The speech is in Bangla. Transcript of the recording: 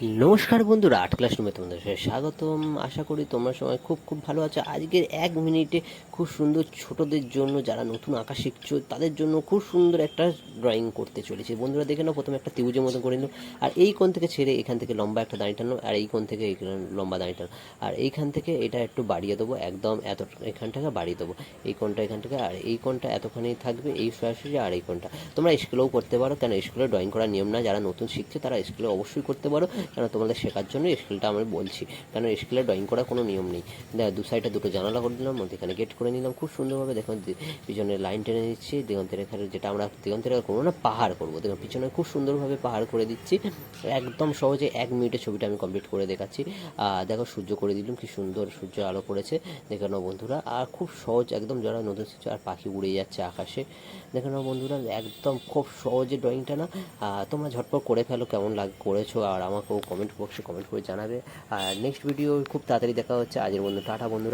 নমস্কার বন্ধুরা, আট ক্লাস রুমে তোমাদের স্বাগতম। আশা করি তোমরা সবাই খুব খুব ভালো আছো। আজকের এক মিনিটে খুব সুন্দর ছোটদের জন্য যারা নতুন আঁকা শিখছো, তাদের জন্য খুব সুন্দর একটা ড্রয়িং করতে চলেছে। বন্ধুরা দেখে নাও, প্রথমে একটা ত্রিভুজের মতো করে নিল আর এই কোণ থেকে ছেড়ে এখান থেকে লম্বা একটা দাঁড়িয়ে টানো আর এই কোণ থেকে লম্বা দাঁড়িয়ে টানো আর এইখান থেকে এটা একটু বাড়িয়ে দেবো, একদম এত এখানটাকে বাড়িয়ে দেবো। এই কোণটা এখান থেকে, আর এই কোণটা এতখানি থাকবে, এই সরাসরি আর এই কোণটা। তোমরা স্কুলেও করতে পারো, কেন স্কুলে ড্রয়িং করার নিয়ম না। যারা নতুন শিখছে, তারা স্কুলে অবশ্যই করতে পারো। কেন তোমাদের শেখার জন্য স্কেলটা আমি বলছি? কেন স্কুলে ড্রয়িং করার কোনো নিয়ম নেই? দু সাইডে দুটো জানালা করে দিলাম মধ্যেখানে গেট করে নিলাম। খুব সুন্দরভাবে দেখুন পিছনে লাইন টেনে দিচ্ছি দিগন্তের এখানে যেটা আমরা, দিগন্তের করব না পাহাড় করব। দেখুন পিছনে খুব সুন্দরভাবে পাহাড় করে দিচ্ছি। একদম সহজে এক মিনিটে ছবিটা আমি কমপ্লিট করে দেখাচ্ছি। দেখো, সূর্য করে দিলাম, কি সুন্দর সূর্য আলো পড়েছে দেখে নাও বন্ধুরা, আর খুব সহজ, একদম যারা নতুন শিখছে আর পাখি উড়ে যাচ্ছে আকাশে। দেখে নাও বন্ধুরা, একদম খুব সহজে ড্রয়িংটা না তোমরা ঝটপট করে ফেলো, কেমন লাগ, করেছ, আর আমাকেও কমেন্ট বক্সে কমেন্ট করে জানাবে। আর নেক্সট ভিডিও খুব তাড়াতাড়ি দেখা হচ্ছে। আজের বন্ধু টাটা বন্ধুরা।